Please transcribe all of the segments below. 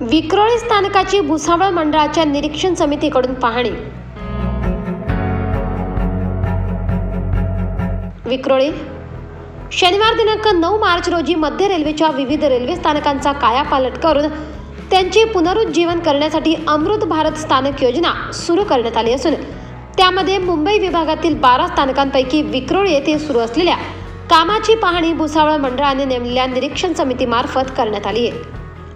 विक्रोळी स्थानकाची भुसावळ मंडळाच्या निरीक्षण समितीकडून पाहणी. विक्रोळी शनिवार दिनांक नऊ मार्च रोजी मध्य रेल्वेच्या विविध रेल्वे स्थानकांचा कायापालट करून त्यांचे पुनरुज्जीवन करण्यासाठी अमृत भारत स्थानक योजना सुरू करण्यात आली असून त्यामध्ये मुंबई विभागातील बारा स्थानकांपैकी विक्रोळी येथे सुरू असलेल्या कामाची पाहणी भुसावळ मंडळाने नेमलेल्या निरीक्षण समितीमार्फत करण्यात आली आहे.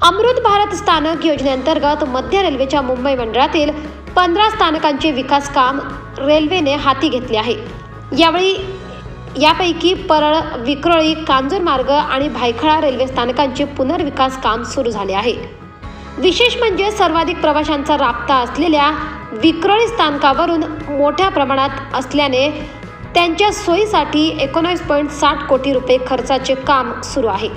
अमृत भारत स्थानक योजनेअंतर्गत मध्य रेल्वेच्या मुंबई मंडळातील पंधरा स्थानकांचे विकास काम रेल्वेने हाती घेतले आहे. यावेळी यापैकी परळ विक्रोळी कांजूर मार्ग आणि भायखळा रेल्वे स्थानकांचे पुनर्विकास काम सुरू झाले आहे. विशेष म्हणजे सर्वाधिक प्रवाशांचा राबता असलेल्या विक्रोळी स्थानकावरून मोठ्या प्रमाणात असल्याने त्यांच्या सोयीसाठी एकोणावीस पॉईंट साठ कोटी रुपये खर्चाचे काम सुरू आहे.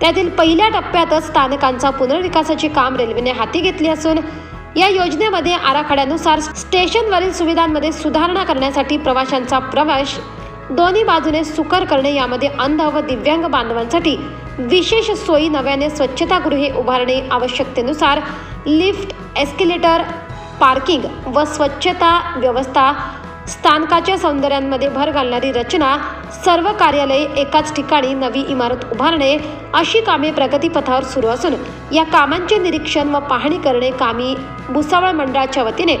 त्यातील पहिल्या टप्प्यातच स्थानकांचा पुनर्विकासाचे काम रेल्वेने हाती घेतले असून या योजनेमध्ये आराखड्यानुसार स्टेशनवरील सुविधांमध्ये सुधारणा करण्यासाठी प्रवाशांचा प्रवास दोन्ही बाजूने सुकर करणे यामध्ये अंध व दिव्यांग बांधवांसाठी विशेष सोयी नव्याने स्वच्छतागृहे उभारणे आवश्यकतेनुसार लिफ्ट एस्केलेटर पार्किंग व स्वच्छता व्यवस्था स्थानकाच्या सौंदर्यांमध्ये भर घालणारी रचना सर्व कार्यालये एकाच ठिकाणी नवी इमारत उभारणे अशी कामे प्रगतीपथावर सुरू असून या कामांचे निरीक्षण व पाहणी करणे कामी भुसावळ मंडळाच्या वतीने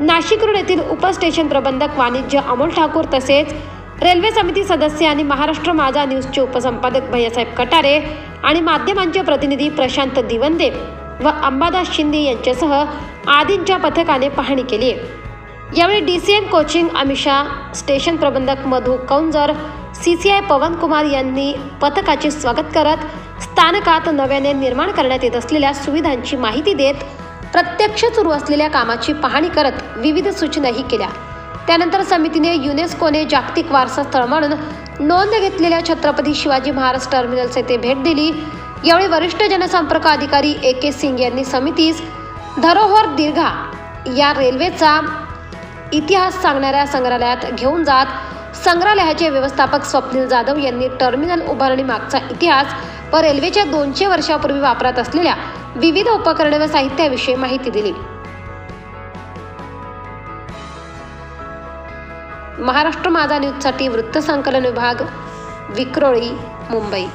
नाशिक रोड येथील उपस्टेशन प्रबंधक वाणिज्य अमोल ठाकूर तसेच रेल्वे समिती सदस्य आणि महाराष्ट्र माझा न्यूजचे उपसंपादक भैयासाहेब कटारे आणि माध्यमांचे प्रतिनिधी प्रशांत दिवंदे व अंबादास शिंदे यांच्यासह आदींच्या पथकाने पाहणी केली आहे. यावेळी D C M coaching Amisha station प्रबंधक Madhu Kaunjar C C I Pawan Kumar यांनी पथकाचे स्वागत करत स्थानकात नव्याने निर्माण करण्यात येत असलेल्या सुविधांची माहिती देत प्रत्यक्ष सुरू असलेल्या कामाची पाहणी करत विविध सूचनाही केल्या. त्यानंतर समितीने युनेस्कोने जागतिक वारसा स्थळ म्हणून नोंद घेतलेल्या छत्रपती शिवाजी महाराज टर्मिनल्स येथे भेट दिली. यावेळी वरिष्ठ जनसंपर्क अधिकारी ए के सिंग यांनी समितीस धरोहर दीर्घा या रेल्वेचा इतिहास सांगणाऱ्या संग्रहालयात घेऊन जात संग्रहालयाचे व्यवस्थापक स्वप्नील जाधव यांनी टर्मिनल उभारणी मागचा इतिहास व रेल्वेच्या दोनशे वर्षापूर्वी वापरात असलेल्या विविध उपकरणे व साहित्याविषयी माहिती दिली. महाराष्ट्र माझा न्यूजसाठी वृत्तसंकलन विभाग विक्रोळी मुंबई.